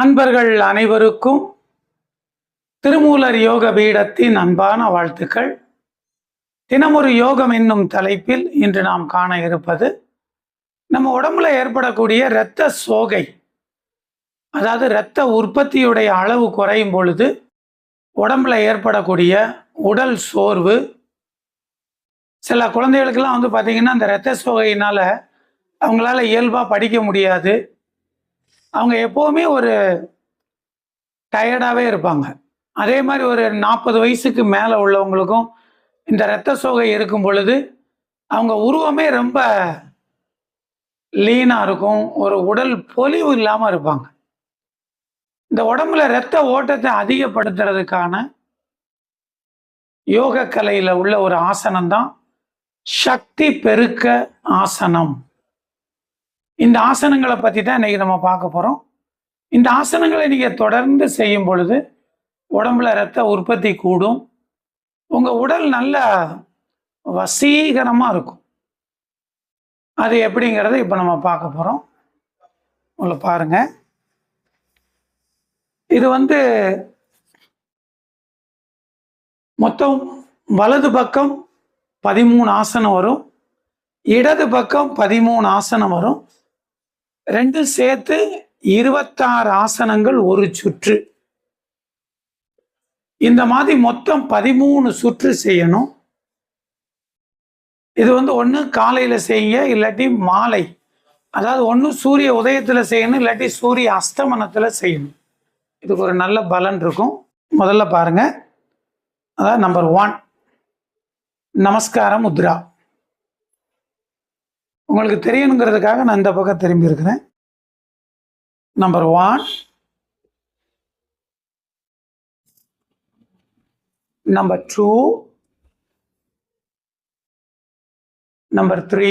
அன்பர்கள் அனைவருக்கும் திருமூலர் யோக பீடத்தின் அன்பான வாழ்த்துக்கள். தினமொரு யோகம் என்னும் தலைப்பில் இன்று நாம் காண இருப்பது நம்ம உடம்புல ஏற்படக்கூடிய இரத்த சோகை அதாவது இரத்த உற்பத்தியுடைய அளவு குறையும் பொழுது உடம்புல ஏற்படக்கூடிய உடல் சோர்வு. சில குழந்தைகளுக்கெல்லாம் வந்து பார்த்திங்கன்னா அந்த இரத்த சோகையினால் அவங்களால இயல்பாக படிக்க முடியாது. அவங்க எப்போவுமே ஒரு டயர்டாகவே இருப்பாங்க. அதே மாதிரி ஒரு நாற்பது வயசுக்கு மேலே உள்ளவங்களுக்கும் இந்த இரத்த சோகை இருக்கும் பொழுது அவங்க உருவமே ரொம்ப லீனாக இருக்கும். ஒரு உடல் பொலிவு இல்லாமல் இருப்பாங்க. இந்த உடம்புல இரத்த ஓட்டத்தை அதிகப்படுத்துறதுக்கான யோக கலையில் உள்ள ஒரு ஆசனம் தான் சக்தி பெருக்க ஆசனம். இந்த ஆசனங்களை பற்றி தான் இன்றைக்கி நம்ம பார்க்க போகிறோம் இந்த ஆசனங்களை நீங்கள் தொடர்ந்து செய்யும் பொழுது உடம்புல ரத்த உற்பத்தி கூடும். உங்கள் உடல் நல்ல வசீகரமாக இருக்கும். அது எப்படிங்கிறத இப்போ நம்ம பார்க்க போகிறோம் உங்களை பாருங்க. இது வந்து மொத்தம் வலது பக்கம் பதிமூணு ஆசனம் வரும். இடது பக்கம் பதிமூணு ஆசனம் வரும். ரெண்டும் சேர்த்து இருபத்தாறு ஆசனங்கள் ஒரு சுற்று. இந்த மாதிரி மொத்தம் பதிமூணு சுற்று செய்யணும். இது வந்து ஒன்று காலையில் செய்யுங்க இல்லாட்டி மாலை. அதாவது ஒன்று சூரிய உதயத்தில் செய்யணும் இல்லாட்டி சூரிய அஸ்தமனத்தில் செய்யணும். இதுக்கு ஒரு நல்ல பலன் இருக்கும். முதல்ல பாருங்க. அதாவது நம்பர் ஒன் நமஸ்காரம் முத்ரா. உங்களுக்கு தெரியணுங்கிறதுக்காக நான் இந்த பக்கம் திரும்பி இருக்கிறேன். Number one number two number three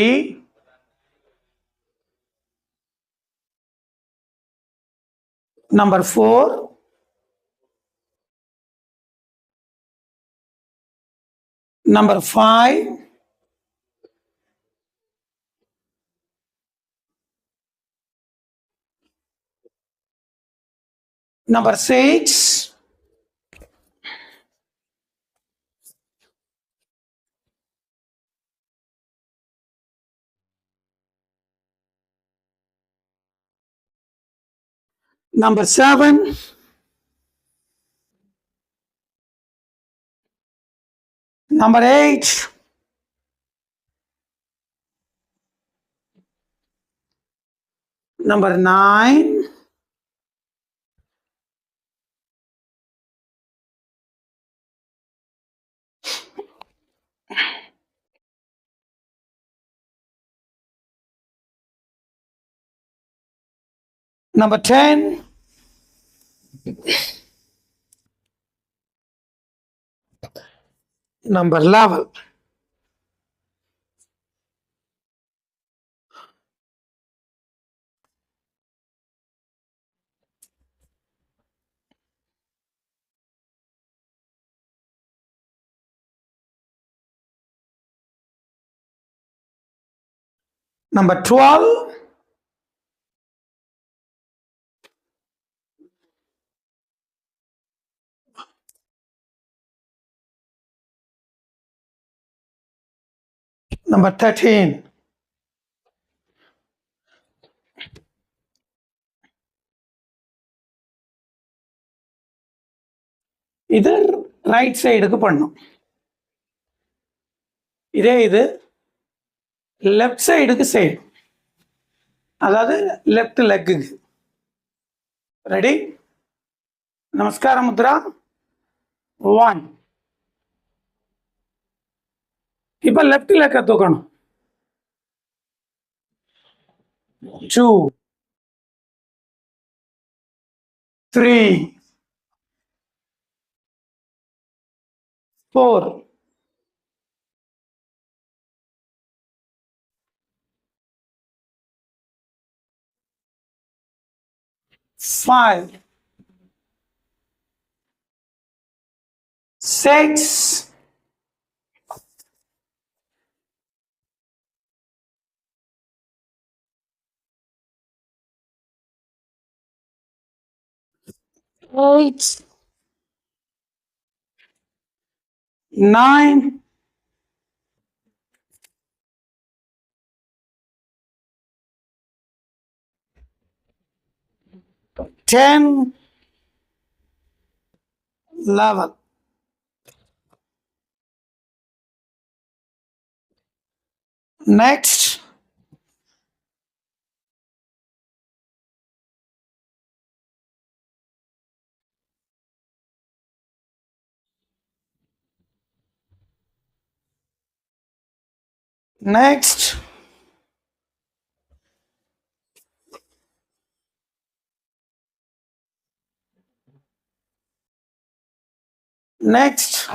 number four number five number six number seven Number eight. Number nine. Number 10. Number 11. Number 12. Number 13. இது ரைட் சைடுக்கு பண்ணும். இதே இது லெஃப்ட் சைடுக்கு செய்யும் அதாவது லெஃப்ட் லெக்குக்கு ரெடி நமஸ்கார முத்ரா. ஒன் இப்போ லெஃப்ட் லெக்க தூக்கணும் two three four five, six, eight, nine, ten, eleven. Next, next, next,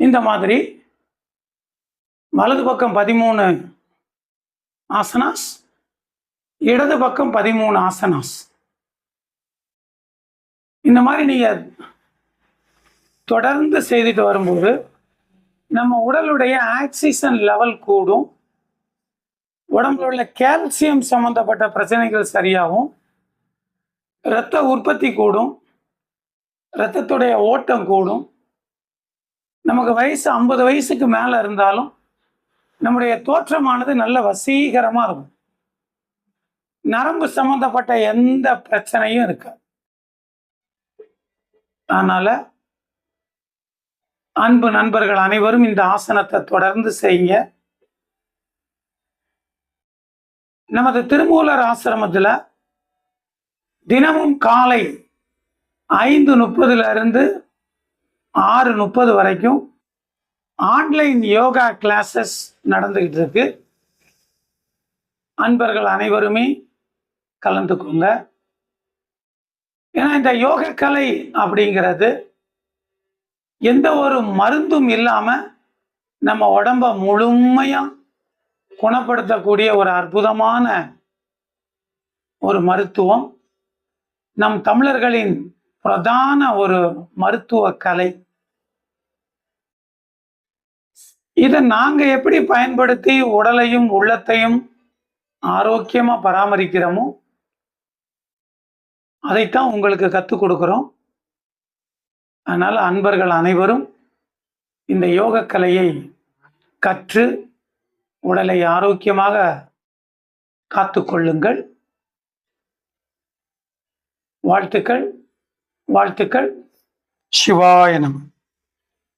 இந்த மாதிரி வலது பக்கம் பதிமூணு ஆசனாஸ் இடது பக்கம் பதிமூணு ஆசனாஸ். இந்த மாதிரி நீங்கள் தொடர்ந்து செய்துட்டு வரும்போது நம்ம உடலுடைய ஆக்சிஜன் லெவல் கூடும். உடம்புல உள்ள கால்சியம் சம்மந்தப்பட்ட பிரச்சனைகள் சரியாகும். இரத்த உற்பத்தி கூடும். இரத்தத்துடைய ஓட்டம் கூடும். நமக்கு வயசு ஐம்பது வயசுக்கு மேலே இருந்தாலும் நம்முடைய தோற்றமானது நல்ல வசீகரமாக இருக்கும். நரம்பு சம்பந்தப்பட்ட எந்த பிரச்சனையும் இருக்காது. அதனால அன்பு நண்பர்கள் அனைவரும் இந்த ஆசனத்தை தொடர்ந்து செய்யுங்க. நமது திருமூலர் ஆசிரமத்தில் தினமும் காலை ஐந்து முப்பதுல இருந்து ஆறு முப்பது வரைக்கும் ஆன்லைன் யோகா கிளாஸஸ் நடந்துக்கிட்டு இருக்கு அன்பர்கள் அனைவருமே கலந்துக்கோங்க. ஏன்னா இந்த யோக கலை அப்படிங்கிறது எந்த ஒரு மருந்தும் இல்லாமல் நம்ம உடம்ப முழுமையாக குணப்படுத்தக்கூடிய ஒரு அற்புதமான ஒரு மருத்துவம். நம் தமிழர்களின் பிரதான ஒரு மருத்துவ கலை இதை நாங்கள் எப்படி பயன்படுத்தி உடலையும் உள்ளத்தையும் ஆரோக்கியமாக பராமரிக்கிறோமோ அதைத்தான் உங்களுக்கு கற்றுக் கொடுக்குறோம். அதனால் அன்பர்கள் அனைவரும் இந்த யோக கலையை கற்று உடலை ஆரோக்கியமாக காத்து கொள்ளுங்கள். வாழ்த்துக்கள் வாழ்த்துக்கள். சிவாய நம.